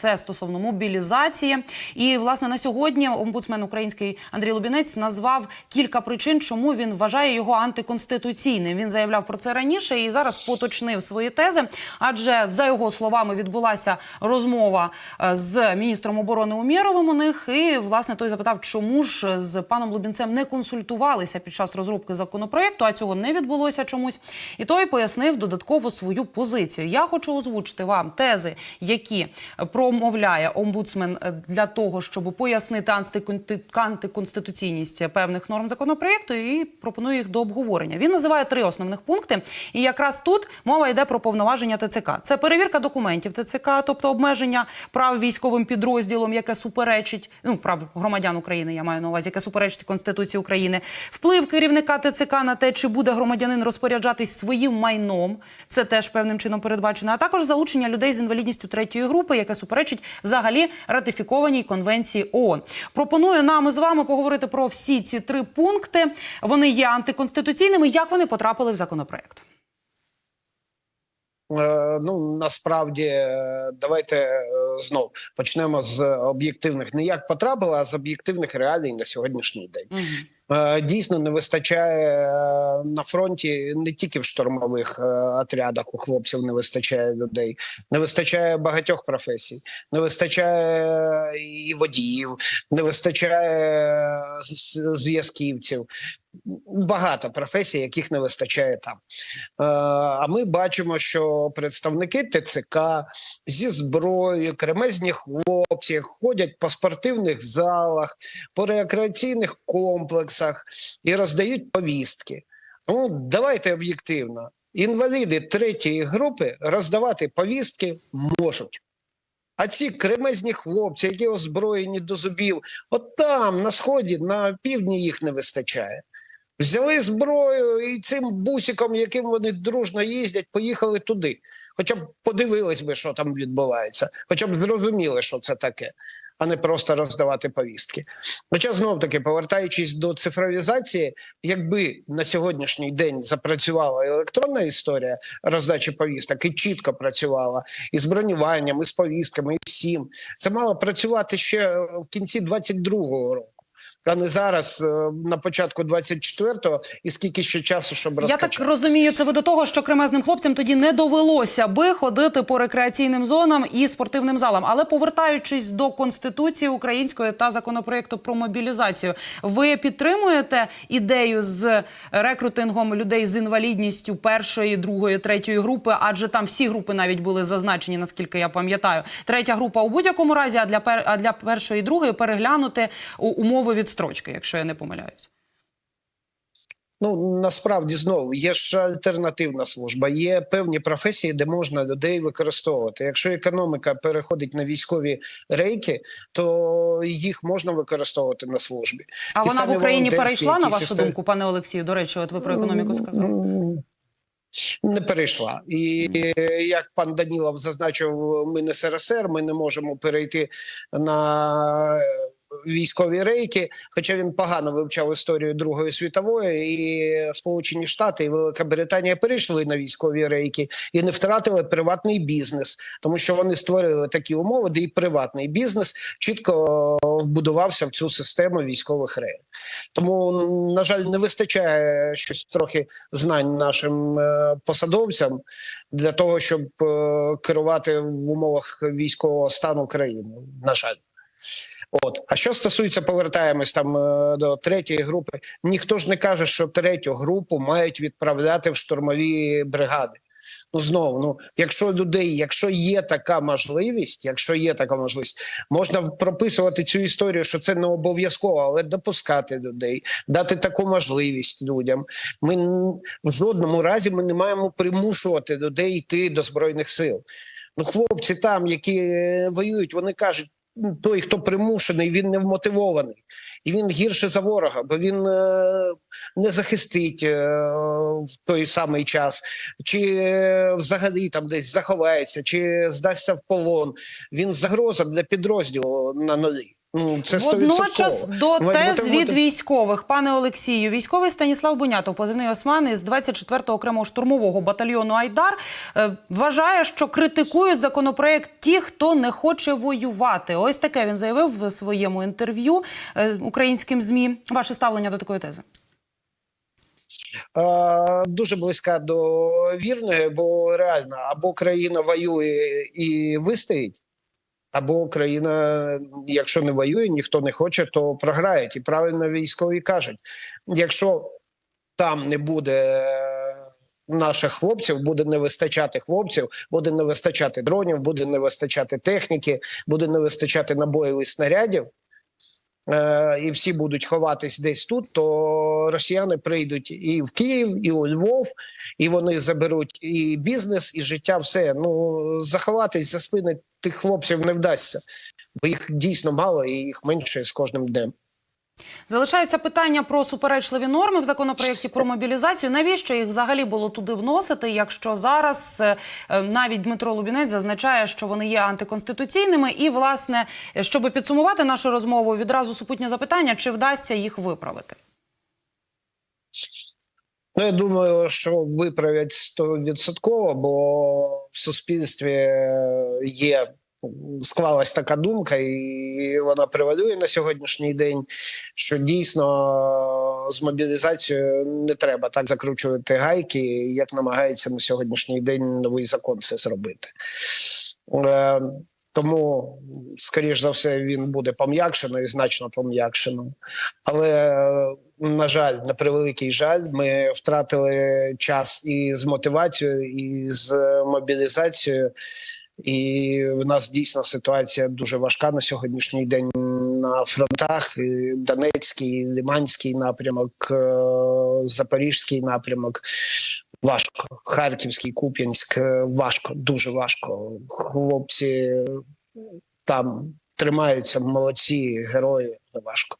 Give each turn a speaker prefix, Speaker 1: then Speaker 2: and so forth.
Speaker 1: Це стосовно мобілізації. І власне на сьогодні омбудсмен український Андрій Лубінець назвав кілька причин, чому він вважає його антиконституційним. Він заявляв про це раніше і зараз поточнив свої тези. Адже за його словами відбулася розмова е, з міністром оборони Умєровим у них. І власне той запитав, чому ж з паном Лубінцем не консультувалися під час розробки законопроекту, а цього не відбулося чомусь. І той пояснив додатково свою позицію. Я хочу озвучити вам тези, які промовляє омбудсмен е, для того, щоб пояснити антиконституційність певних норм законопроекту, і пропоную їх до обговорення. Він називає три основних пункти. І якраз тут мова йде про повноваження ТЦК. Це перевірка документів ТЦК, тобто обмеження прав військовим підрозділом, яке суперечить ну прав громадян України. Я маю на увазі, яке суперечить Конституції України. Вплив керівника ТЦК на те, чи буде громадянин розпоряджатись своїм майном. Це теж певним чином передбачено. А також залучення людей з інвалідністю третьої групи, яке суперечить взагалі ратифікованій конвенції ООН. Пропоную нам з вами поговорити про всі ці три пункти. Вони є антиконституційними. Як вони потрапили в законопроект?
Speaker 2: Е, Ну насправді е, давайте е, знов почнемо з об'єктивних не як потрапило, а з об'єктивних реалій на сьогоднішній день. Дійсно не вистачає на фронті не тільки в штурмових отрядах. У хлопців не вистачає людей, не вистачає багатьох професій, не вистачає і водіїв, не вистачає зв'язківців. Багато професій, яких не вистачає там. Е, А ми бачимо, що представники ТЦК зі зброєю, кремезні хлопці ходять по спортивних залах, по рекреаційних комплексах і роздають повістки. Тому давайте об'єктивно. Інваліди третьої групи роздавати повістки можуть. А ці кремезні хлопці, які озброєні до зубів, от там, на сході, на півдні їх не вистачає. Взяли зброю і цим бусиком, яким вони дружно їздять, поїхали туди. Хоча б подивились би, що там відбувається, хоча б зрозуміли, що це таке, а не просто роздавати повістки. Хоча знов таки, повертаючись до цифровізації, якби на сьогоднішній день запрацювала електронна історія роздачі повісток і чітко працювала і з бронюванням, і з повістками, і всім, це мало працювати ще в кінці 22-го року. А не зараз е, на початку 24-го, і скільки ще часу, щоб
Speaker 1: Я так розумію, це ви до того, що кремезним хлопцям тоді не довелося би ходити по рекреаційним зонам і спортивним залам. Але повертаючись до конституції української та законопроекту про мобілізацію, ви підтримуєте ідею з рекрутингом людей з інвалідністю першої, другої, третьої групи? Адже там всі групи навіть були зазначені, наскільки я пам'ятаю. Третя група у будь-якому разі, а для пер... а для першої і другої переглянути умови відстрочки, якщо я не помиляюсь.
Speaker 2: Ну насправді знову є ж альтернативна служба. Є певні професії, де можна людей використовувати. Якщо економіка переходить на військові рейки, то їх можна використовувати на службі.
Speaker 1: А
Speaker 2: Ті
Speaker 1: вона в Україні перейшла на вашу
Speaker 2: історії.
Speaker 1: думку, пане Олексію? До речі, от ви про економіку сказали.
Speaker 2: Не перейшла, і як пан Данілов зазначив, ми не СРСР, ми не можемо перейти на військові рейки. Хоча він погано вивчав історію Другої світової, і Сполучені Штати і Велика Британія перейшли на військові рейки і не втратили приватний бізнес, тому що вони створили такі умови, де і приватний бізнес чітко вбудувався в цю систему військових рейк. Тому, на жаль, не вистачає щось трохи знань нашим е, посадовцям для того, щоб е, керувати в умовах військового стану країни. На жаль. От, а що стосується, повертаємось там е, до третьої групи, ніхто ж не каже, що третю групу мають відправляти в штурмові бригади. Ну знову, ну якщо людей, якщо є така можливість, якщо є така можливість, можна прописувати цю історію, що це не обов'язково, але допускати людей, дати таку можливість людям. Ми в жодному разі ми не маємо примушувати людей йти до збройних сил. Ну, хлопці там, які е, воюють, вони кажуть. «Ну, Той, хто примушений, він не вмотивований, і він гірше за ворога, бо він е, не захистить е, в той самий час, чи е, взагалі там десь заховається, чи здасться в полон. Він загроза для підрозділу на нулі. Ну це
Speaker 1: Водночас
Speaker 2: 100%.
Speaker 1: до тез від військових, пане Олексію, військовий Станіслав Бунятов, позивний Осман із 24-го окремого штурмового батальйону Айдар, е, вважає, що критикують законопроект ті, хто не хоче воювати. Ось таке він заявив в своєму інтерв'ю е, українським змі. Ваше ставлення до такої тези?
Speaker 2: Дуже близька до вірної, бо реально або країна воює і вистоїть, або Україна, якщо не воює, ніхто не хоче, то програють. І правильно військові кажуть: якщо там не буде наших хлопців, буде не вистачати хлопців, буде не вистачати дронів, буде не вистачати техніки, буде не вистачати набоїв і снарядів. Е, І всі будуть ховатись десь тут, то росіяни прийдуть і в Київ, і у Львов, і вони заберуть і бізнес, і життя. Все ну заховатись за спини тих хлопців не вдасться, бо їх дійсно мало і їх менше з кожним днем.
Speaker 1: Залишається питання про суперечливі норми в законопроєкті про мобілізацію. Навіщо їх взагалі було туди вносити, якщо зараз е, е, навіть Дмитро Лубінець зазначає, що вони є антиконституційними? І, власне, е, щоб підсумувати нашу розмову, відразу супутнє запитання: чи вдасться їх виправити?
Speaker 2: Ну, я думаю, що виправлять стовідсотково, бо в суспільстві є склалась така думка, і вона превалює на сьогоднішній день. Що дійсно з мобілізацією не треба так закручувати гайки, як намагається на сьогоднішній день новий закон це зробити. Е, тому, скоріш за все, він буде пом'якшено і значно пом'якшено. Але, на жаль, на превеликий жаль, ми втратили час і з мотивацією, і з мобілізацією. І в нас дійсно ситуація дуже важка на сьогоднішній день на фронтах. Донецький, Лиманський напрямок, е, Запорізький напрямок. Важко. Харківський, Куп'янськ е, важко, дуже важко. Хлопці там тримаються, молодці, герої, але важко.